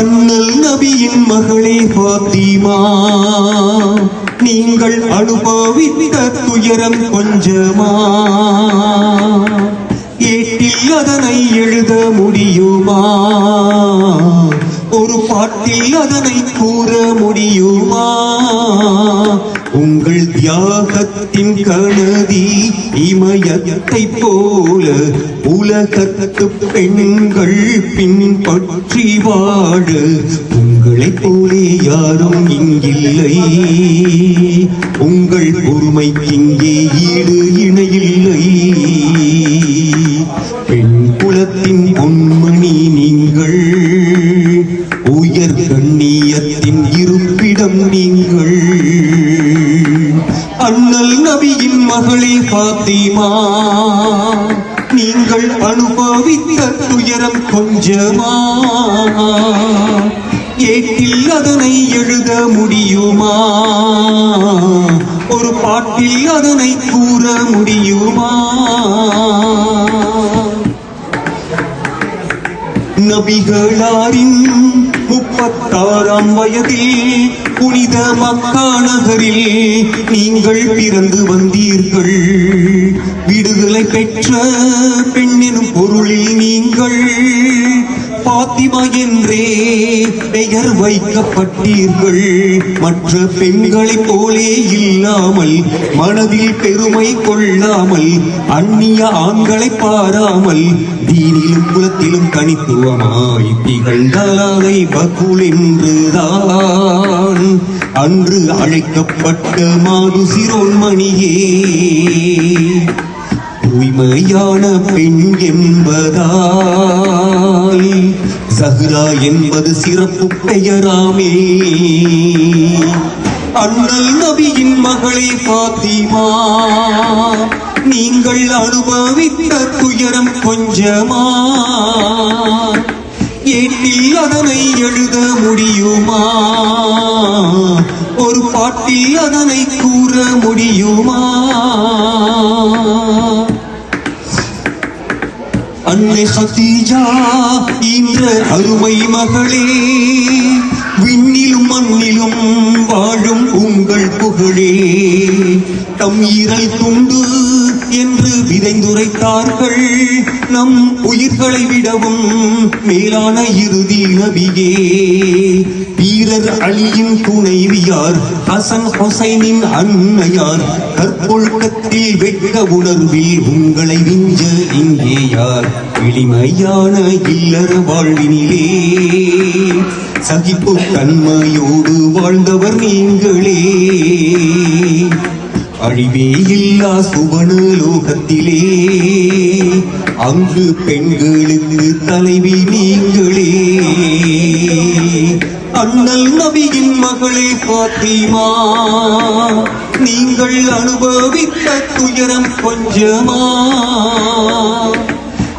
அண்ணல் நபியின் மகளே பாத்திமா நீங்கள் அனுபவித்த துயரம் கொஞ்சமா. ஏட்டில் அதனை எழுத முடியுமா? ஒரு பாட்டில் அதனை கூற முடியுமா? உங்கள் தியாகத்தின் கனதி இமயத்தை போல உலகத்து பெண்கள் பின்பற்றி வாழ. உங்களைப் போலே யாரும் இங்கில்லை. உங்கள் பொறுமைக்கு இங்கே ஈடு இணையில்லை. பெண் குலத்தின் பொன்மணி நீங்கள் உயர் கண்ணியத்தின் இருப்பிடம் நீங்கள். அண்ணல் நபியின் மகளே பாத்திமா நீங்கள் அனுபவித்த துயரம் கொஞ்சமா? ஏட்டில் அதனை எழுத முடியுமா? ஒரு பாட்டில் அதனை கூற முடியுமா? நபிகளாரின் முப்பத்தாறாம் வயதில் புனித மக்கா நகரில் நீங்கள் பிறந்து வந்தீர்கள். விடுதலை பெற்ற பெண்ணினும் பொருளில் நீங்கள் பாத்திமா என்றே பெயர் வைக்கப்பட்டீர்கள். மற்ற பெண்களைப் போலே இல்லாமல் மனதில் பெருமை கொள்ளாமல் அந்நிய ஆண்களை பாராமல் தீனிலும் குலத்திலும் தனித்துவமாய் திகழ்ந்தாலை பகுல் என்றுதான். அன்று அழைக்கப்பட்ட மாது சிரோன்மணியே. தூய்மையான பெண் என்பதாய் சஹ்ரா என்பது சிறப்பு பெயராமே. அண்ணல் நபியின் மகளே பாத்திமா நீங்கள் அனுபவித்த துயரம் கொஞ்சமா? ஏட்டில் அதனை எழுத முடியுமா? காட்டி அதனை கூற முடியுமா? அன்னை ஹதீஜா இந்த அருமை மகளே விண்ணிலும் மண்ணிலும் வாழும் உங்கள் புகழே. தம் ஈரல் துண்டு என்று நம் உயிர்களை விடவும் மேலான இறுதி நபியே. வீரர் அலியின் துணைவியார் ஹசன் ஹுசைனின் அன்னையார் கற்பொழுக்கத்தில் வெட்ட உணர்வில் உங்களை விஞ்ச இங்கே யார் எளிமையான இல்லற வாழ்வினிலே. சகிப்பு தன்மையோடு வாழ்ந்தவர் நீங்களே. அழிவே இல்லா சுவன லோகத்திலே. அங்கு பெண்களுக்கு தலைவி நீங்களே. அண்ணல் நபியின் மகளே பாத்திமா நீங்கள் அனுபவித்த துயரம் கொஞ்சமா?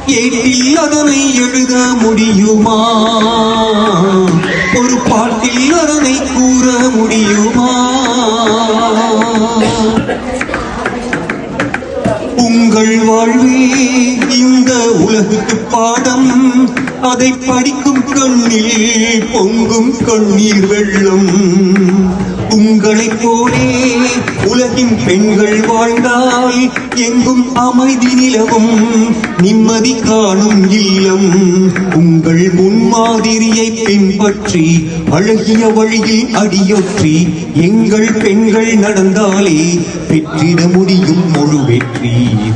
ஏட்டில் அதனை எழுத முடியுமா? ஒரு பாட்டில் அதனை முடியுமா? உங்கள் வாழ்வே இந்த உலகுக்கு பாடம். அதை படிக்கும் கண்ணில் பொங்கும் கண்ணீர் வெள்ளம். உங்களைப் போலே உலகின் பெண்கள் வாழ்ந்தால் எங்கும் அமைதி நிலவும் நிம்மதி காணும் இல்லம். உங்கள் முன்மாதிரியை பின்பற்றி அழகிய வழியில் அடியொற்றி எங்கள் பெண்கள் நடந்தாலே பெற்றிட முடியும் முழு வெற்றி.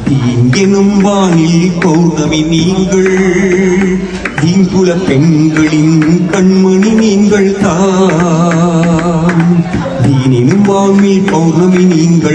தீங்கெனும் வானில் பௌர்ணமி நீங்கள் தீங்குல பெண்களின் கண்மணி நீங்கள் தான் தீனினும் பௌர்ணமி நீங்கள்